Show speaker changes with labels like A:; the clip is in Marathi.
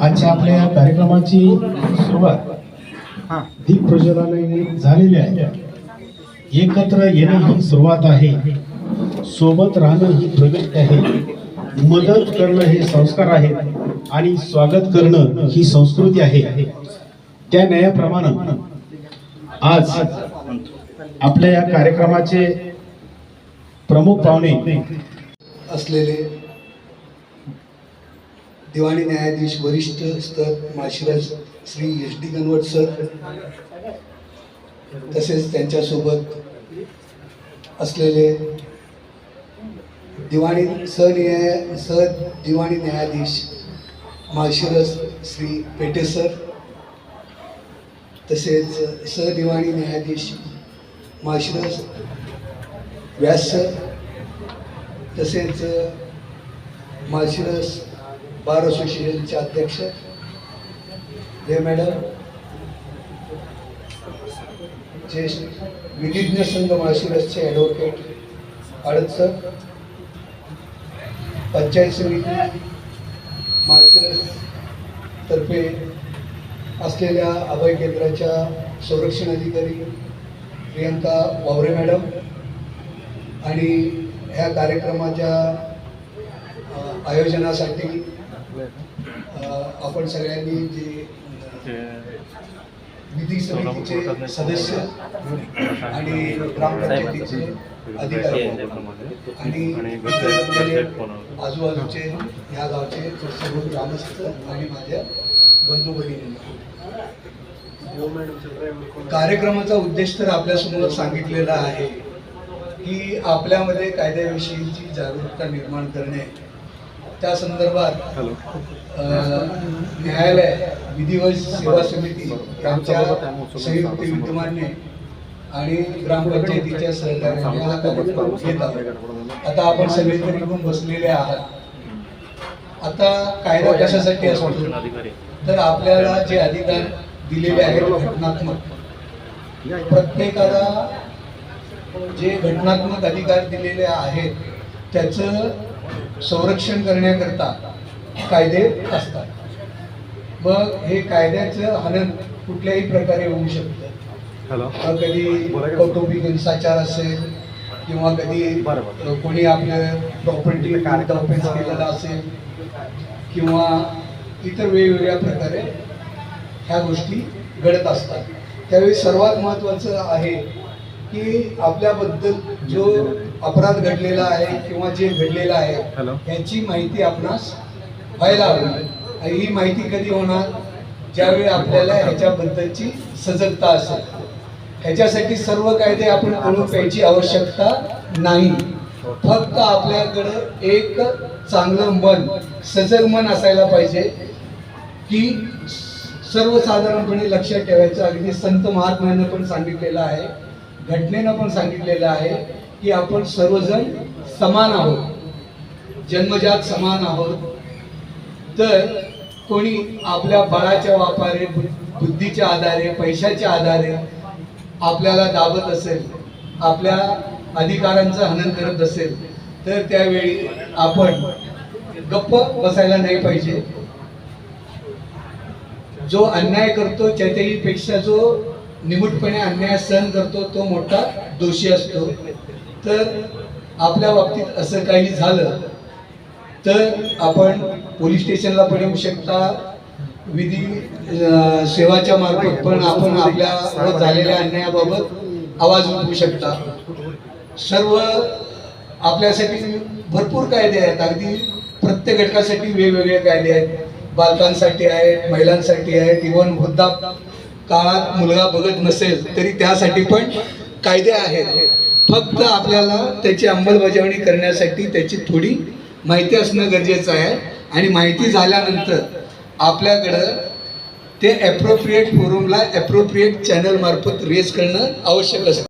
A: आपल्या या कार्यक्रमाची सुरुवात दीप प्रज्वलनाने झालेली आहे. एकत्र येणं ही सुरुवात आहे. सोबत राहणं ही प्रगती आहे. मदत करणं हे संस्कार आहेत आणि स्वागत करणं ही संस्कृती आहे. त्या न्यायाप्रमाणे आज आपल्या या कार्यक्रमाचे प्रमुख पाहुणे
B: असलेले दिवाणी न्यायाधीश वरिष्ठ स्तर माशिराज Shri S D Ganvat sir तसेच त्यांच्यासोबत असलेले दिवाणी सन्याय स दिवाणी न्यायाधीश माशिरस श्री पेटे सर तसेच सहदिवाणी न्यायाधीश माशिरस व्यास सर तसेच माशिरस बार असोसिएशनचे अध्यक्ष. हे मॅडम ज्येष्ठ विधिज्ञ संघ माळशिरसचे ॲडव्होकेट आडसर पंचायत समिती माळशिरस तर्फे असलेल्या अभय केंद्राच्या संरक्षण अधिकारी प्रियंका वावरे मॅडम आणि ह्या कार्यक्रमाच्या आयोजनासाठी आपण सगळ्यांनी जे विधी समितीचे सदस्य आणि ग्रामपंचायतीचे अधिकारी. आणि आजूबाजूचे ह्या गावचे सर्व ग्रामस्थ आणि माझ्या बंधू भगिनी. कार्यक्रमाचा उद्देश तर आपल्यासमोर सांगितलेला आहे की आपल्यामध्ये कायद्याविषयीची जागरूकता निर्माण करणे. त्या संदर्भात न्यायालय विधिवत सेवा समिती यांच्या संयुक्त विद्यमाने आणि ग्रामपंचायतीच्या सहकार्याने हा कार्यक्रम घेत आहोत आता आपण सगळीकडे येऊन बसलेले आहात. आता कायदा कशासाठी असतो? तर आपल्याला जे अधिकार दिलेले आहेत घटनात्मक प्रत्येकाला जे घटनात्मक अधिकार दिलेले आहेत त्याचं संरक्षण करण्याकरता कायदे असतात. मग हे कायद्याचं हनन कुठल्याही प्रकारे होऊ शकतं. कधी कौटुंबिक हिंसाचार असेल किंवा कधी कोणी आपल्या प्रॉपर्टी ऑफेन्स केलेला असेल किंवा इतर वेगवेगळ्या प्रकारे ह्या गोष्टी घडत असतात. त्यावेळी सर्वात महत्त्वाचं आहे की आपल्याबद्दल जो अपराध घडलेला आहे किंवा जे घडलेलं आहे याची माहिती आपणास व्हायला हवी. आणि ही माहिती कधी होणार? ज्यावेळी आपल्याला ह्याच्याबद्दलची सजगता असेल. ह्याच्यासाठी सर्व कायदे आपण करून प्यायची आवश्यकता नाही. फक्त आपल्याकडं एक चांगलं मन सजग मन असायला पाहिजे की सर्वसाधारणपणे लक्षात ठेवायचं. अगदी संत महात्म्यानं पण सांगितलेलं आहे. घटनेनं पण सांगितलेलं आहे की आपण सर्वजण समान आहोत. जन्मजात समान आहोत. तर कोणी आपल्या बळाच्या वापारे बुद्धीच्या आधारे पैशाच्या आधारे आपल्याला दाबत असेल आपल्या अधिकारांचं हनन करत असेल तर त्यावेळी आपण गप्प बसायला नाही पाहिजे. जो अन्याय करतो त्याच्याही पेक्षा जो निमूटपणे अन्याय सहन करतो तो मोठा दोषी असतो. तर आपल्या बाबतीत असं काही झालं तर आपण पोलीस स्टेशनला पण येऊ शकता. विधी सेवाच्या मार्फत पण आपण आपल्या झालेल्या अन्यायाबाबत आवाज उठवू शकता. सर्व आपल्यासाठी भरपूर कायदे आहेत. अगदी प्रत्येक घटकासाठी वेगवेगळे कायदे आहेत. बालकांसाठी आहेत महिलांसाठी आहेत. इव्हन वृद्धा काळात मुलगा बघत नसेल तरी त्यासाठी पण कायदे आहेत. फक्त आपल्याला त्याची अंमलबजावणी करण्यासाठी त्याची थोडी माहिती असणं गरजेचं आहे. आणि माहिती झाल्यानंतर आपल्याकडं ते ॲप्रोप्रिएट फोरमला ॲप्रोप्रिएट चॅनलमार्फत रेज करणं आवश्यक असतं.